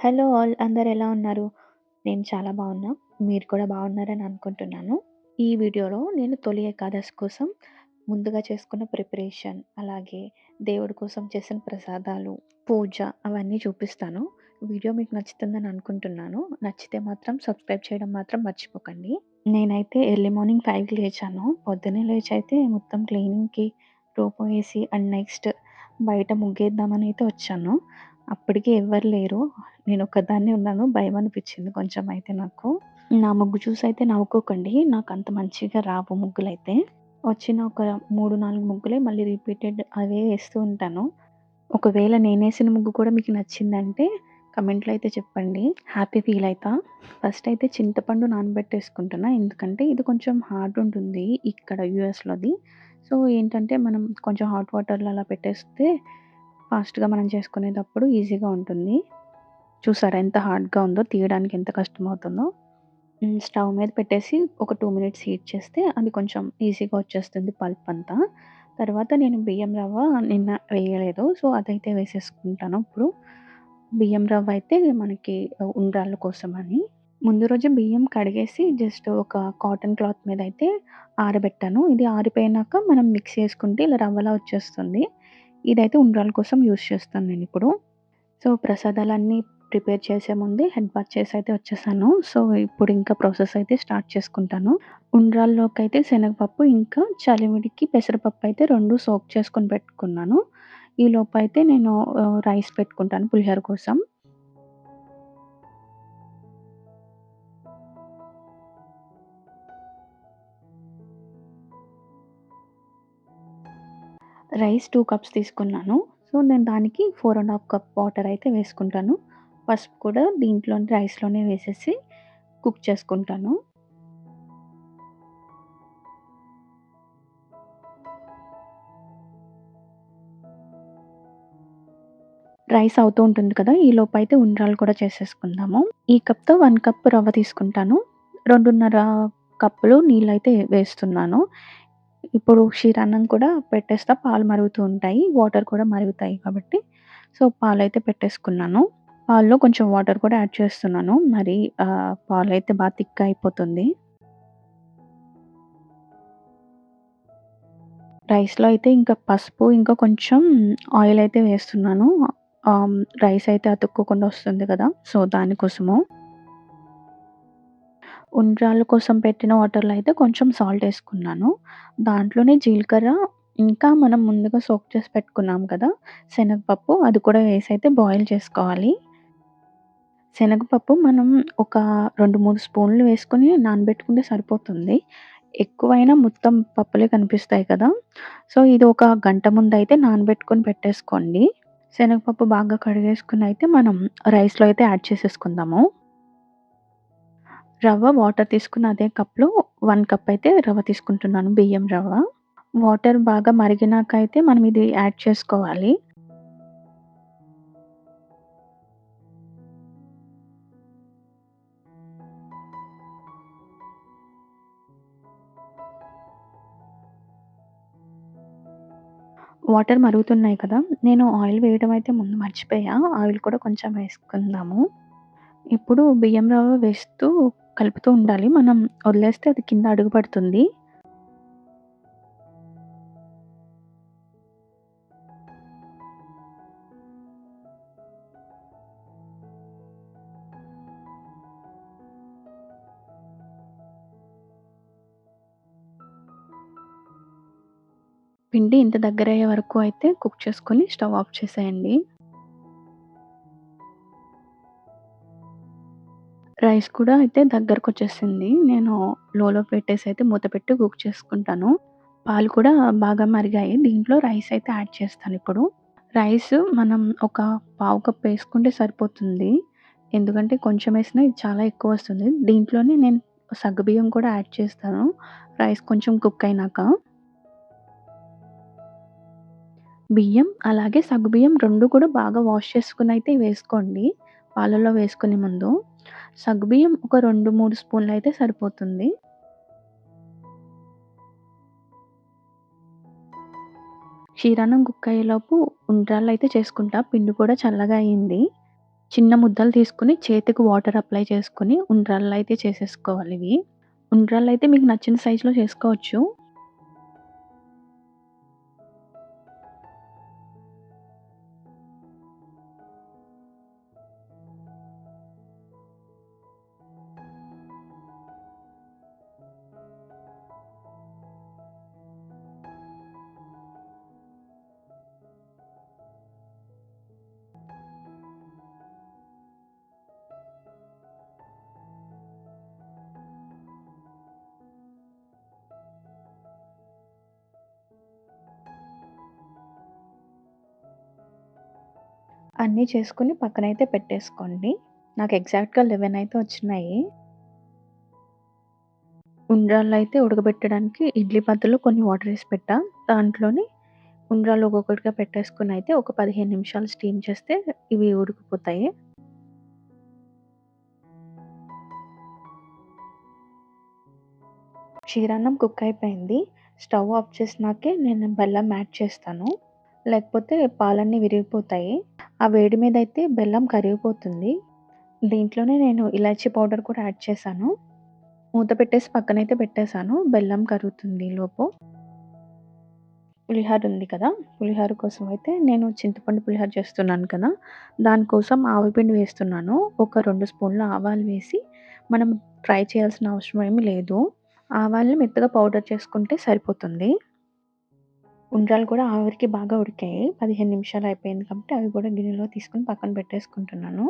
Hello all అందరు ఎలా ఉన్నారు? నేను చాలా బాగున్నా. మీరు కూడా బాగున్నారని అనుకుంటున్నాను. ఈ వీడియోలో నేను తొలి ఏకాదశి కోసం ముందుగా చేసుకున్న ప్రిపరేషన్, అలాగే దేవుడి కోసం చేసిన ప్రసాదాలు, పూజ అవన్నీ చూపిస్తాను. వీడియో మీకు నచ్చుతుందని అనుకుంటున్నాను. నచ్చితే మాత్రం సబ్స్క్రైబ్ చేయడం మాత్రం మర్చిపోకండి. నేనైతే ఎర్లీ మార్నింగ్ ఫైవ్కి లేచాను. పొద్దున్నే లేచి అయితే మొత్తం క్లీనింగ్‌కి రూపం వేసి అండ్ నెక్స్ట్ బయట ముగ్గేద్దామని అయితే వచ్చాను. అప్పటికి ఎవ్వరు లేరు. నేను ఒక్కదాన్నే ఉన్నాను. భయం అనిపించింది కొంచెం అయితే నాకు. నా ముగ్గు చూసి అయితే నవ్వుకోకండి. నాకు అంత మంచిగా రావు ముగ్గులైతే. వచ్చిన ఒక 3, 4 ముగ్గులే మళ్ళీ రిపీటెడ్ అవే వేస్తూ ఉంటాను. ఒకవేళ నేనేసిన ముగ్గు కూడా మీకు నచ్చిందంటే కమెంట్‌లో అయితే చెప్పండి. హ్యాపీ ఫీల్ అవుతా ఫస్ట్ అయితే చింతపండు నానబెట్టేసుకుంటున్నా. ఎందుకంటే ఇది కొంచెం హార్డ్ ఉంటుంది ఇక్కడ యూఎస్‌లోది. సో ఏంటంటే మనం కొంచెం హాట్ వాటర్‌లో అలా పెట్టేస్తే ఫాస్ట్‌గా మనం చేసుకునేటప్పుడు ఈజీగా ఉంటుంది. చూసారా ఎంత హార్డ్‌గా ఉందో తీయడానికి ఎంత కష్టమవుతుందో. అవుతుందో స్టవ్ మీద పెట్టేసి ఒక టూ మినిట్స్ హీట్ చేస్తే అది కొంచెం ఈజీగా వచ్చేస్తుంది పల్ప్ అంతా. తర్వాత నేను బియ్యం రవ్వ నిన్న వేయలేదు. సో అదైతే వేసేసుకుంటాను ఇప్పుడు. బియ్యం రవ్వ అయితే మనకి ఉండ్రాళ్ళ కోసం కోసమని. ముందు రోజు బియ్యం కడిగేసి జస్ట్ ఒక కాటన్ క్లాత్ మీద అయితే ఆరబెట్టాను. ఇది ఆరిపోయినాక మనం మిక్స్ చేసుకుంటే ఇలా రవ్వలా వచ్చేస్తుంది. ఇదైతే ఉండ్రాల కోసం యూస్ చేస్తాను నేను ఇప్పుడు సో ప్రసాదాలన్నీ ప్రిపేర్ చేసే ముందే హెడ్ బాత్ చేసి అయితే వచ్చేసాను. సో ఇప్పుడు ఇంకా ప్రాసెస్ అయితే స్టార్ట్ చేసుకుంటాను. ఉండ్రాల్లోకి అయితే శనగపప్పు ఇంకా చలిమిడికి పెసరపప్పు అయితే రెండు సోక్ చేసుకొని పెట్టుకున్నాను. ఈ లోపు అయితే నేను రైస్ పెట్టుకుంటాను పులిహోర కోసం. రైస్ టూ కప్స్ తీసుకున్నాను. సో నేను దానికి four and half cup water అయితే వేసుకుంటాను. పసుపు కూడా దీంట్లోనే రైస్‌లోనే వేసేసి కుక్ చేసుకుంటాను. రైస్ అవుతూ ఉంటుంది కదా! ఈ లోపు అయితే ఉండ్రాలు కూడా చేసేసుకుందాము. ఈ కప్‌తో వన్ కప్ రవ్వ తీసుకుంటాను. 2:30 కప్పులు నీళ్ళు అయితే వేస్తున్నాను. ఇప్పుడు క్షీరాన్నం కూడా పెట్టేస్తా. పాలు మరుగుతూ ఉంటాయి. వాటర్ కూడా మరుగుతాయి కాబట్టి సో పాలు అయితే పెట్టేసుకున్నాను. పాల్లో కొంచెం వాటర్ కూడా యాడ్ చేస్తున్నాను. మరి పాలు అయితే బాగా థిక్‌గా అయిపోతుంది. రైస్‌లో అయితే ఇంకా పసుపు, ఇంకా కొంచెం ఆయిల్ అయితే వేస్తున్నాను. రైస్ అయితే అతుక్కోకుండా వస్తుంది కదా! సో దానికోసము. ఉండ్రాళ్ళ కోసం పెట్టిన వాటర్‌లో అయితే కొంచెం సాల్ట్ వేసుకున్నాను దాంట్లోనే జీలకర్ర ఇంకా మనం ముందుగా సోక్ చేసి పెట్టుకున్నాం కదా! శనగపప్పు అది కూడా వేసి అయితే బాయిల్ చేసుకోవాలి. శనగపప్పు మనం ఒక 2, 3 స్పూన్లు వేసుకొని నానబెట్టుకుంటే సరిపోతుంది. ఎక్కువైనా మొత్తం పప్పులే కనిపిస్తాయి కదా! సో ఇది ఒక గంట ముందు అయితే నానబెట్టుకొని పెట్టేసుకోండి. శనగపప్పు బాగా కడిగేసుకుని అయితే మనం రైస్‌లో అయితే యాడ్ చేసేసుకుందాము. రవ్వ వాటర్ తీసుకున్న అదే కప్‌లో వన్ కప్ అయితే రవ్వ తీసుకుంటున్నాను బియ్యం రవ్వ. వాటర్ బాగా మరిగినాక అయితే మనం ఇది యాడ్ చేసుకోవాలి. వాటర్ మరుగుతున్నాయి కదా! నేను ఆయిల్ వేయడం అయితే ముందు మర్చిపోయా. ఆయిల్ కూడా కొంచెం వేసుకుందాము. ఇప్పుడు బియ్యం రవ్వ వేస్తూ కలుపుతూ ఉండాలి. మనం వదిలేస్తే అది కింద అడుగు పడుతుంది. పిండి ఇంత దగ్గర అయ్యే వరకు అయితే కుక్ చేసుకొని స్టవ్ ఆఫ్ చేసేయండి. రైస్ కూడా అయితే దగ్గరకు వచ్చేసింది నేను లోలో పెట్టేసి అయితే మూత పెట్టి కుక్ చేసుకుంటాను. పాలు కూడా బాగా మరిగాయి. దీంట్లో రైస్ అయితే యాడ్ చేస్తాను ఇప్పుడు రైస్ మనం ఒక పావు కప్ వేసుకుంటే సరిపోతుంది. ఎందుకంటే కొంచెం వేసినా ఇది చాలా ఎక్కువ వస్తుంది దీంట్లోనే నేను సగ్గుబియ్యం కూడా యాడ్ చేస్తాను. రైస్ కొంచెం కుక్ అయినాక. బియ్యం అలాగే సగ్గుబియ్యం రెండు కూడా బాగా వాష్ చేసుకుని అయితే వేసుకోండి. పాలల్లో వేసుకునే ముందు. సగ్గుబియ్యం ఒక రెండు మూడు స్పూన్లు అయితే సరిపోతుంది. క్షీరాన్నం కుక్ అయ్యేలోపు అయితే చేసుకుంటా. పిండి కూడా చల్లగా అయింది. చిన్న ముద్దలు తీసుకొని చేతికి వాటర్ అప్లై చేసుకొని ఇవి ఉండ్రాళ్ళు అయితే మీకు నచ్చిన సైజులో చేసుకోవచ్చు. అన్నీ చేసుకొని పక్కనైతే పెట్టేసుకోండి. నాకు ఎగ్జాక్ట్‌గా 11 అయితే వచ్చినాయి. ఉండ్రాళ్ళయితే ఉడకబెట్టడానికి ఇడ్లీ పాత్రలో కొన్ని వాటర్ వేసి పెట్టా. దాంట్లోని ఉండ్రాలు ఒక్కొక్కటిగా పెట్టేసుకుని అయితే ఒక 15 నిమిషాలు స్టీమ్ చేస్తే ఇవి ఉడికిపోతాయి. క్షీరాన్నం కుక్ అయిపోయింది. స్టవ్ ఆఫ్ చేసినాకే నేను బెల్లం యాడ్ చేస్తాను. లేకపోతే పాలన్నీ విరిగిపోతాయి. ఆ వేడి మీద అయితే బెల్లం కరిగిపోతుంది. దీంట్లోనే నేను ఇలాచీ పౌడర్ కూడా యాడ్ చేశాను. మూత పెట్టేసి పక్కనైతే పెట్టేసాను. బెల్లం కరుగుతుంది లోపు పులిహార ఉంది కదా! పులిహోర కోసం అయితే నేను చింతపండు పులిహోర చేస్తున్నాను కదా! దానికోసం ఆవపిండి వేస్తున్నాను. ఒక రెండు స్పూన్ల ఆవాలు వేసి మనం ఫ్రై చేయాల్సిన అవసరం ఏమీ లేదు. ఆవాల్ని మెత్తగా పౌడర్ చేసుకుంటే సరిపోతుంది. ఉండ్రాలు కూడా ఆవిరికి బాగా ఉడికాయి. 15 నిమిషాలు అయిపోయింది కాబట్టి అవి కూడా గిన్నెలో తీసుకొని పక్కన పెట్టేసుకుంటున్నాను.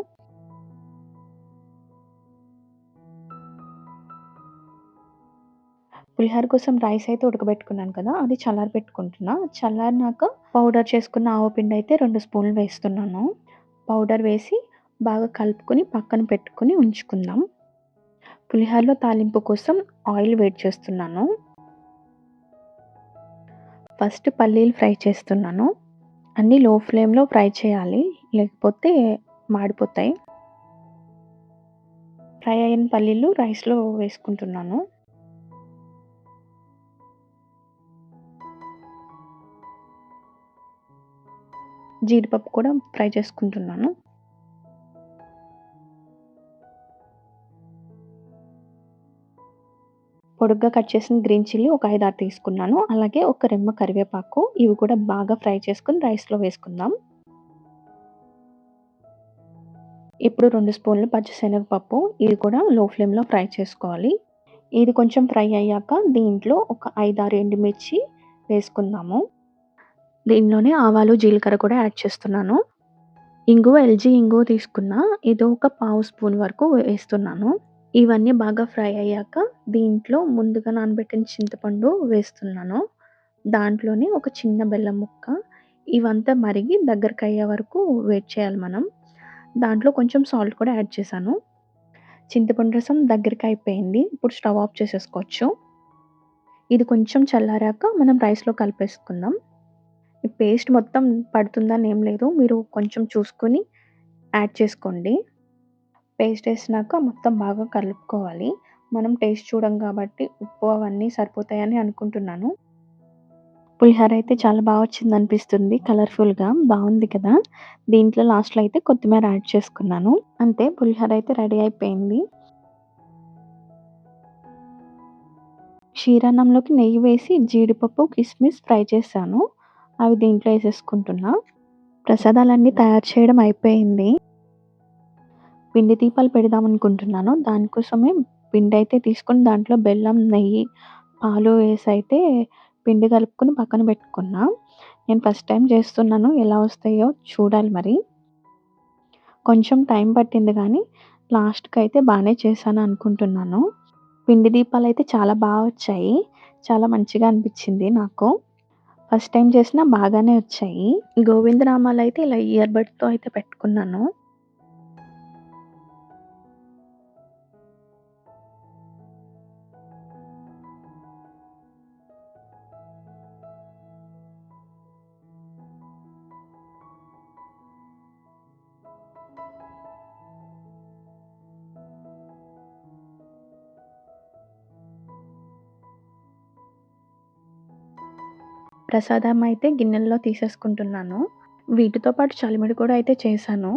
పులిహోర కోసం రైస్ అయితే ఉడకబెట్టుకున్నాను కదా! అది చల్లారి పెట్టుకుంటున్నా చల్లారినాక పౌడర్ చేసుకున్న ఆవపిండి అయితే రెండు స్పూన్లు వేస్తున్నాను. పౌడర్ వేసి బాగా కలుపుకొని పక్కన పెట్టుకొని ఉంచుకుందాం. పులిహోరలో తాలింపు కోసం ఆయిల్ వేడి చేస్తున్నాను. ఫస్ట్ పల్లీలు ఫ్రై చేస్తున్నాను. అన్నీ లో ఫ్లేమ్‌లో ఫ్రై చేయాలి. లేకపోతే మాడిపోతాయి. ఫ్రై అయిన పల్లీలు రైస్‌లో వేసుకుంటున్నాను. జీడిపప్పు కూడా ఫ్రై చేసుకుంటున్నాను. పొడుగ్గా కట్ చేసిన గ్రీన్ చిల్లీ ఒక 5, 6 తీసుకున్నాను. అలాగే ఒక రెమ్మ కరివేపాకు ఇవి కూడా బాగా ఫ్రై చేసుకుని రైస్‌లో వేసుకుందాం. ఇప్పుడు రెండు స్పూన్లు పచ్చిశనగపప్పు ఇది కూడా లో ఫ్లేమ్‌లో ఫ్రై చేసుకోవాలి. ఇది కొంచెం ఫ్రై అయ్యాక దీంట్లో ఒక 5, 6 ఎండుమిర్చి వేసుకుందాము. దీనిలోనే ఆవాలు, జీలకర్ర కూడా యాడ్ చేస్తున్నాను. ఇంగువ ఎల్‌జీ ఇంగువ తీసుకున్న ఇది ఒక పావు స్పూన్ వరకు వేస్తున్నాను. ఇవన్నీ బాగా ఫ్రై అయ్యాక దీంట్లో ముందుగా నానబెట్టిన చింతపండు వేస్తున్నాను. దాంట్లోనే ఒక చిన్న బెల్లం ముక్క ఇవంతా మరిగి దగ్గరకయ్యే వరకు వెయిట్ చేయాలి మనం. దాంట్లో కొంచెం సాల్ట్ కూడా యాడ్ చేశాను. చింతపండు రసం దగ్గరికి అయిపోయింది ఇప్పుడు స్టవ్ ఆఫ్ చేసేసుకోవచ్చు. ఇది కొంచెం చల్లారాక మనం రైస్‌లో కలిపేసుకుందాం. ఈ పేస్ట్ మొత్తం పడుతుందని ఏం లేదు. మీరు కొంచెం చూసుకొని యాడ్ చేసుకోండి. పేస్ట్ వేసినాక మొత్తం బాగా కలుపుకోవాలి. మనం టేస్ట్ చూడం కాబట్టి ఉప్పు అవన్నీ సరిపోతాయని అనుకుంటున్నాను. పులిహోర అయితే చాలా బాగా వచ్చింది అనిపిస్తుంది కలర్‌ఫుల్‌గా బాగుంది కదా! దీంట్లో లాస్ట్‌లో అయితే కొత్తిమీర యాడ్ చేసుకున్నాను. అంతే పులిహోర అయితే రెడీ అయిపోయింది. క్షీరాన్నంలోకి నెయ్యి వేసి జీడిపప్పు, కిస్మిస్ ఫ్రై చేశాను. అవి దీంట్లో వేసేసుకుంటున్నా ప్రసాదాలన్నీ తయారు చేయడం అయిపోయింది. పిండి దీపాలు పెడదాం అనుకుంటున్నాను దానికోసమే పిండి అయితే తీసుకొని దాంట్లో బెల్లం, నెయ్యి, పాలు వేసి అయితే పిండి కలుపుకొని పక్కన పెట్టుకున్నా. నేను ఫస్ట్ టైం చేస్తున్నాను. ఎలా వస్తాయో చూడాలి మరి. కొంచెం టైం పట్టింది కానీ లాస్ట్కి అయితే బాగానే చేశాను అనుకుంటున్నాను. పిండి దీపాలు అయితే చాలా బాగా వచ్చాయి. చాలా మంచిగా అనిపించింది నాకు. ఫస్ట్ టైం చేసినా బాగానే వచ్చాయి. గోవిందనామాలయితే ఇలా ఇయర్ బడ్తో అయితే పెట్టుకున్నాను. ప్రసాదం అయితే గిన్నెల్లో తీసేసుకుంటున్నాను. వీటితో పాటు చలిమిడి కూడా అయితే చేశాను.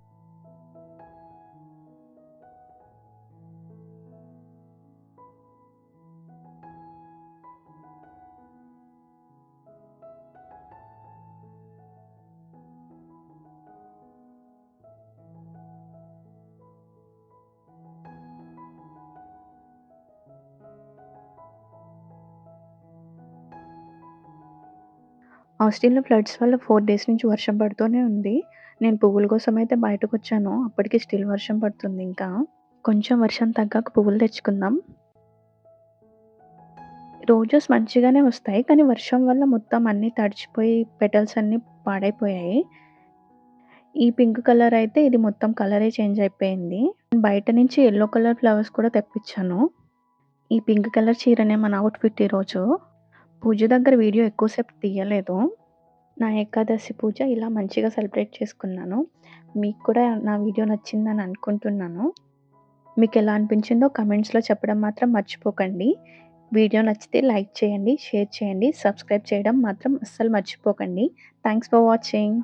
ఆస్టిన్‌లో ఫ్లడ్స్ వల్ల ఫోర్ డేస్ నుంచి వర్షం పడుతూనే ఉంది. నేను పువ్వుల కోసం అయితే బయటకొచ్చాను. అప్పటికి స్టిల్ వర్షం పడుతుంది ఇంకా. కొంచెం వర్షం తగ్గాక పువ్వులు తెచ్చుకుందాం. రోజెస్ మంచిగానే వస్తాయి. కానీ వర్షం వల్ల మొత్తం అన్నీ తడిచిపోయి పెటల్స్ అన్నీ పాడైపోయాయి. ఈ పింక్ కలర్ అయితే ఇది మొత్తం కలరే చేంజ్ అయిపోయింది. బయట నుంచి ఎల్లో కలర్ ఫ్లవర్స్ కూడా తెప్పించాను. ఈ పింక్ కలర్ చీరనే మన అవుట్‌ఫిట్ ఈరోజు. పూజ దగ్గర వీడియో ఎక్కువసేపు తీయలేదు. నా ఏకాదశి పూజ ఇలా మంచిగా సెలబ్రేట్ చేసుకున్నాను. మీకు కూడా నా వీడియో నచ్చిందని అనుకుంటున్నాను. మీకు ఎలా అనిపించిందో కమెంట్స్లో చెప్పడం మాత్రం మర్చిపోకండి. వీడియో నచ్చితే లైక్ చేయండి, షేర్ చేయండి, సబ్స్క్రైబ్ చేయడం మాత్రం అస్సలు మర్చిపోకండి. Thanks for watching.